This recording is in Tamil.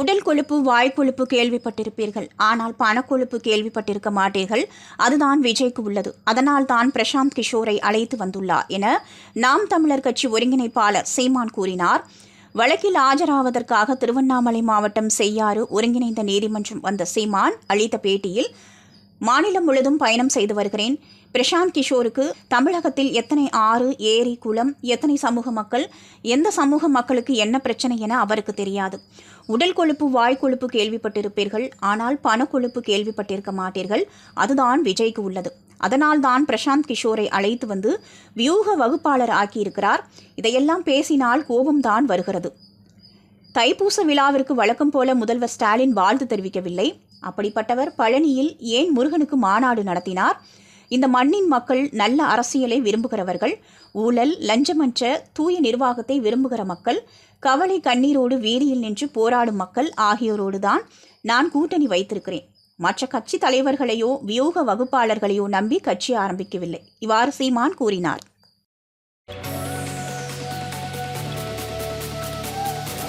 உடல் கொழுப்பு வாய் கொழுப்பு கேள்விப்பட்டிருப்பீர்கள். ஆனால் பணக்கொழுப்பு கேள்விப்பட்டிருக்க மாட்டீர்கள். அதுதான் விஜய்க்கு உள்ளது. அதனால் தான் பிரசாந்த் கிஷோரை அழைத்து வந்துள்ளார் என நாம் தமிழர் கட்சி ஒருங்கிணைப்பாளர் சீமான் கூறினார். வழக்கில் ஆஜராவதற்காக திருவண்ணாமலை மாவட்டம் செய்யாறு ஒருங்கிணைந்த நீதிமன்றம் வந்த சீமான் அளித்த பேட்டியில் மாநிலம் முழுதும் பயணம் செய்து வருகிறேன். பிரசாந்த் கிஷோருக்கு தமிழகத்தில் எத்தனை ஆறு ஏரி குளம் எத்தனை சமூக மக்கள் எந்த சமூக மக்களுக்கு என்ன பிரச்சனை என அவருக்கு தெரியாது. உடல் கொழுப்பு வாய் கொழுப்பு கேள்விப்பட்டிருப்பீர்கள். ஆனால் பண கொழுப்பு கேள்விப்பட்டிருக்க மாட்டீர்கள். அதுதான் விஜய்க்கு உள்ளது. அதனால் தான் பிரசாந்த் கிஷோரை அழைத்து வந்து வியூக வகுப்பாளர் ஆக்கியிருக்கிறார். இதையெல்லாம் பேசினால் கோபம்தான் வருகிறது. தைப்பூச விழாவிற்கு வழக்கம் போல முதல்வர் ஸ்டாலின் வாழ்த்து தெரிவிக்கவில்லை. அப்படிப்பட்டவர் பழனியில் ஏன் முருகனுக்கு மாநாடு நடத்தினார்? இந்த மண்ணின் மக்கள் நல்ல அரசியலை விரும்புகிறவர்கள் ஊழல் லஞ்சமற்ற தூய நிர்வாகத்தை விரும்புகிற மக்கள் கவலை கண்ணீரோடு வீதியில் நின்று போராடும் மக்கள் ஆகியோரோடு தான் நான் கூட்டணி வைத்திருக்கிறேன். மற்ற கட்சி தலைவர்களையோ வியூக வகுப்பாளர்களையோ நம்பி கட்சி ஆரம்பிக்கவில்லை. இவ்வாறு சீமான் கூறினார்.